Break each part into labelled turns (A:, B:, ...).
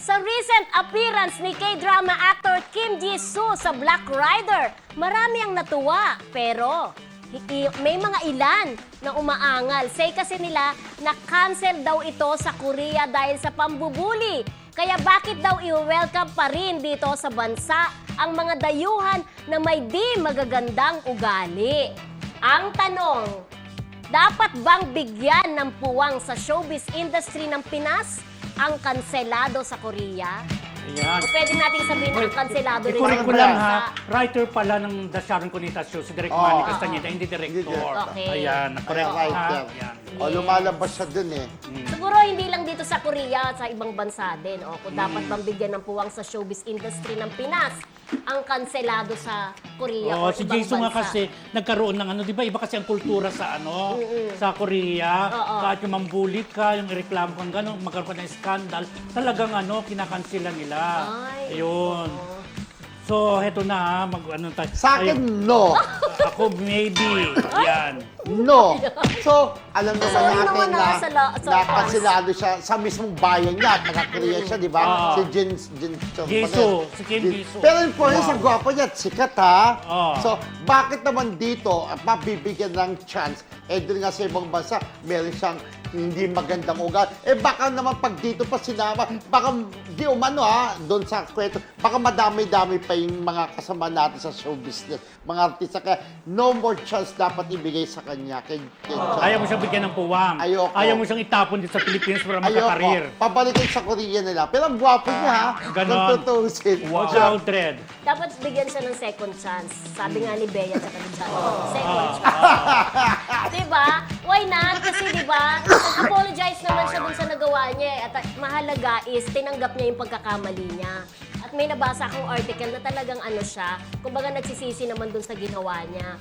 A: Sa recent appearance ni K-drama actor Kim Ji-soo sa Black Rider, marami ang natuwa. Pero may mga ilan na umaangal. Say kasi nila na cancel daw ito sa Korea dahil sa pambubuli. Kaya bakit daw i-welcome pa rin dito sa bansa ang mga dayuhan na may di magagandang ugali? Ang tanong, dapat bang bigyan ng puwang sa showbiz industry ng Pinas ang kanselado sa Korea?
B: Ayan.
A: O pwede nating sabihin na kanselado rin bansa?
B: ha, writer pala ng The Sharon Cunita Show, si Direk
C: Oo.
B: Manny Castaneda, hindi director.
A: Okay.
B: Ayan, correct. Ha? Ayan.
C: O lumalabas siya dun eh.
A: Siguro hindi lang dito sa Korea, sa ibang bansa din. O kung dapat bang bigyan ng puwang sa showbiz industry ng Pinas ang kanselado sa Korea
B: Oo,
A: o
B: si
A: ibang
B: Jason nga
A: bansa.
B: kasi nagkaroon ng ano, di ba? Iba kasi ang kultura sa ano, sa Korea.
A: Oo.
B: Kahit yung mambuli ka, yung reklamo kang gano'n, magkaroon ka ng skandal, talagang ano, kinakansila nila.
A: Ay,
B: Ayun.
A: oo.
B: So, heto na ha, mag ano tayo.
C: Sa akin,
B: Ayun,
C: no.
B: ako maybe. Yan.
C: No. So, alam naman
A: So, yun
C: natin
A: naman
C: na,
A: sa la- sa
C: na kansilado siya sa mismong bayan niya. Taga-Korea siya, di ba?
B: Ah.
C: Si Jin, Jin
B: Jisoo, si Kim
C: Jin-
B: Jisoo.
C: Pero in fairness,
B: Wow.
C: ang gwapo niya, at sikat ha.
B: Ah.
C: So, bakit naman dito, at mabibigyan ng chance, eh doon nga sa ibang bansa, meron siyang hindi magandang ugat. Eh baka naman pag dito pa sinama, baka di umano ha, doon sa kwento, baka madami-dami pa yung mga kasama natin sa show business, mga artista. Kaya no more chance dapat ibigay sa kanya. Kay, kay John.
B: Ayaw mo siyang bigyan ng puwang.
C: Ayoko.
B: Ayaw mo siyang itapon dito sa Pilipinas para
C: Ayoko.
B: magka-career.
C: Pabalikin sa Korea nila. Pero ang gwapo niya ha.
B: Ganon.
C: Kung tutusin.
B: Wow. Dread.
A: Dapat bigyan siya ng second chance. Sabi nga ni Bea at ni John. Second chance. diba? Why not? Kasi diba, nag-apologize naman siya dun sa nagawa niya. eh. At mahalaga is, tinanggap niya yung pagkakamali niya. At may nabasa akong article na talagang ano siya, kumbaga nagsisisi naman dun sa ginawa niya.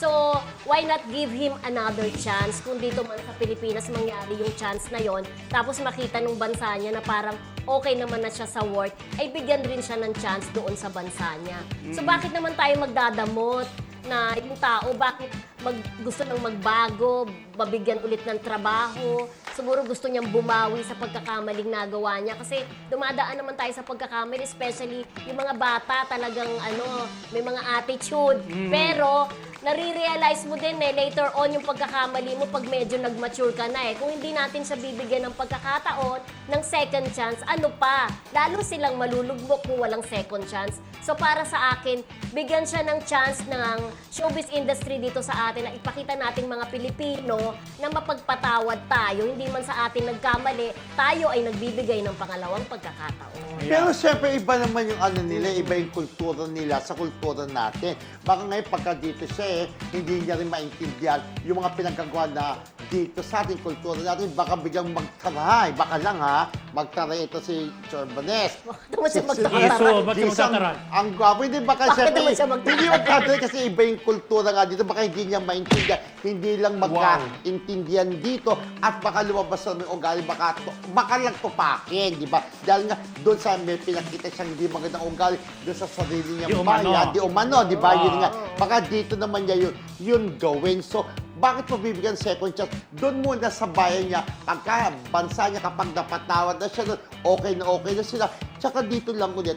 A: So, why not give him another chance kung dito man sa Pilipinas mangyari yung chance na yon tapos makita nung bansa niya na parang okay naman na siya sa work, ay bigyan rin siya ng chance doon sa bansa niya. So, bakit naman tayo magdadamot na yung tao, bakit mag, gusto nang magbago, mabigyan ulit ng trabaho, siguro gusto niyang bumawi sa pagkakamaling nagawa niya kasi dumadaan naman tayo sa pagkakamali, especially yung mga bata talagang ano, may mga attitude. Pero nare-realize mo din eh, later on yung pagkakamali mo pag medyo nag-mature ka na eh. Kung hindi natin siya bibigyan ng pagkakataon, ng second chance, ano pa? Lalo silang malulugmok kung walang second chance. So para sa akin, bigyan siya ng chance ng showbiz industry dito sa atin na ipakita natin mga Pilipino na mapagpatawad tayo. Hindi man sa atin nagkamali, tayo ay nagbibigay ng pangalawang pagkakataon.
C: Pero siyempre, iba naman yung ano nila, iba yung kultura nila sa kultura natin. Baka ngayon, pagka dito siya eh, hindi niya rin maintindihan yung mga pinagkagawa na dito sa ating kultura natin, baka biglang magtaray. Baka lang ha, magtaray ito si Chorbanes.
A: Bakit naman siya
C: Si-
A: magtataray?
B: Yeso, ba't siya
C: Jisang,
B: magtataray?
C: Ang gwapo, hindi baka
A: Bakit
C: siyempre,
A: naman siya magtataray?
C: hindi magtataray kasi iba yung kultura nga dito, baka hindi niya maintindihan, hindi lang magkaintindihan dito, at baka lumabas na yung ugali, baka, to, baka lang tupakin, di ba? Dahil nga, doon sa may pinakita siyang hindi magandang ugali, doon sa sarili niyang
B: Di umano.
C: di umano, di ba? Yun nga, baka dito naman niya yun, yun gawin. So, bakit mo bibigyan second chance? Doon muna sa bayan niya, pagka bansa niya, kapag napatawad na siya, doon, okay na okay na sila. Tsaka dito lang ulit,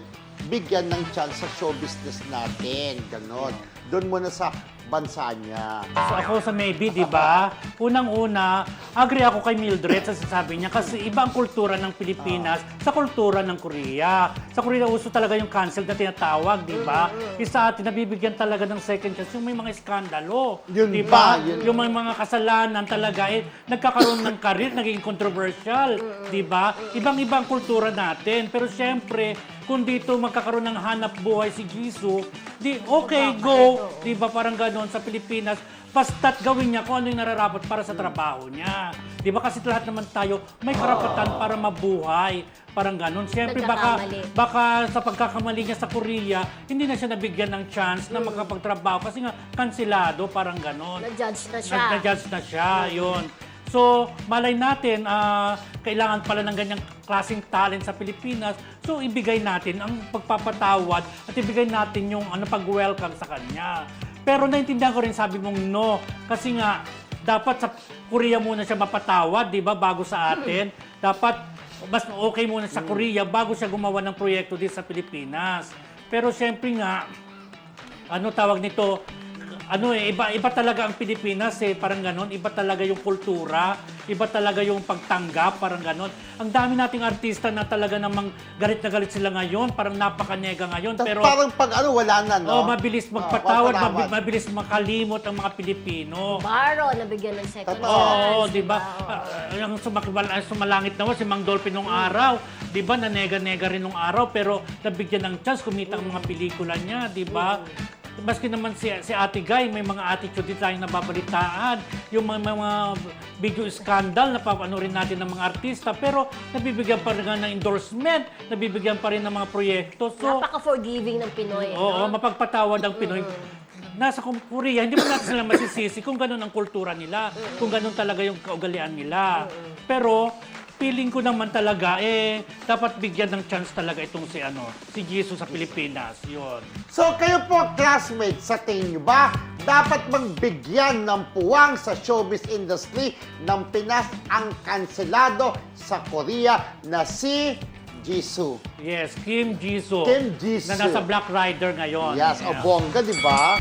C: bigyan ng chance sa show business natin. Ganon. Doon muna sa bansa niya.
B: So ako sa maybe, di ba? Unang-una, agree ako kay Mildred sa sasabi niya kasi iba ang kultura ng Pilipinas sa kultura ng Korea. Sa Korea uso talaga yung cancel na tinatawag, di ba? Isa atin nabibigyan talaga ng second chance yung may mga iskandalo.
C: Yun
B: di
C: ba?
B: ba?
C: Yun.
B: Yung may mga kasalanan talaga eh, nagkakaroon ng karir, naging controversial, di ba? Ibang-ibang kultura natin. Pero siyempre, kung dito magkakaroon ng hanap buhay si Jisoo, di okay, go. Di ba parang ganon sa Pilipinas, basta't gawin niya kung ano yung nararapat para sa trabaho niya. Di ba kasi lahat naman tayo may karapatan para mabuhay. Parang ganon. Siyempre baka,
A: Nagkakamali.
B: baka sa pagkakamali niya sa Korea, hindi na siya nabigyan ng chance na makapagtrabaho kasi nga kansilado, parang ganon.
A: Na-judge na siya.
B: Nag-judge na siya, yun. So, malay natin, ah, kailangan pala ng ganyang klaseng talent sa Pilipinas. So, ibigay natin ang pagpapatawad at ibigay natin yung ano, pag-welcome sa kanya. Pero naintindihan ko rin sabi mong no. Kasi nga, dapat sa Korea muna siya mapatawad, di ba, bago sa atin. Dapat mas okay muna sa Korea bago siya gumawa ng proyekto din sa Pilipinas. Pero siyempre nga, ano tawag nito, ano eh, iba, iba talaga ang Pilipinas eh, parang ganon. Iba talaga yung kultura, iba talaga yung pagtanggap, parang ganon. Ang dami nating artista na talaga namang galit na galit sila ngayon, parang napakanega ngayon. Pero
C: parang pag ano, wala na, no?
B: oh, mabilis magpatawad,
C: Oh,
B: mabi- mabilis makalimot ang mga Pilipino.
A: Baro, nabigyan ng second
C: Totoo.
A: chance.
B: Oo, di ba?
A: Oo.
B: Ah, ang sumakibal, ang sumalangit naman si Mang Dolphy nung araw. Di ba? Nanega-nega rin nung araw pero nabigyan ng chance kumita ang mga pelikula niya, di ba? Maski naman si, si Ate Guy, may mga attitude din tayong nababalitaan. Yung mga, mga video scandal, napapanorin natin ng mga artista. Pero nabibigyan pa rin ng endorsement, nabibigyan pa rin ng mga proyekto. So,
A: Napaka-forgiving ng Pinoy.
B: Oo,
A: no?
B: mapagpatawad ang Pinoy. Nasa Kum- Korea, hindi mo natin sila masisisi kung ganun ang kultura nila, kung ganun talaga yung kaugalian nila. Pero, feeling ko naman talaga, eh, dapat bigyan ng chance talaga itong si, ano, si Jesus sa Pilipinas. Yun.
C: So kayo po, classmates, sa tingin nyo ba, dapat magbigyan ng puwang sa showbiz industry ng Pinas ang kanselado sa Korea na si Jisoo?
B: Yes, Kim Jisoo.
C: Kim Jisoo.
B: Na nasa Black Rider ngayon.
C: Yes,
B: Yeah.
C: o bongga, di ba?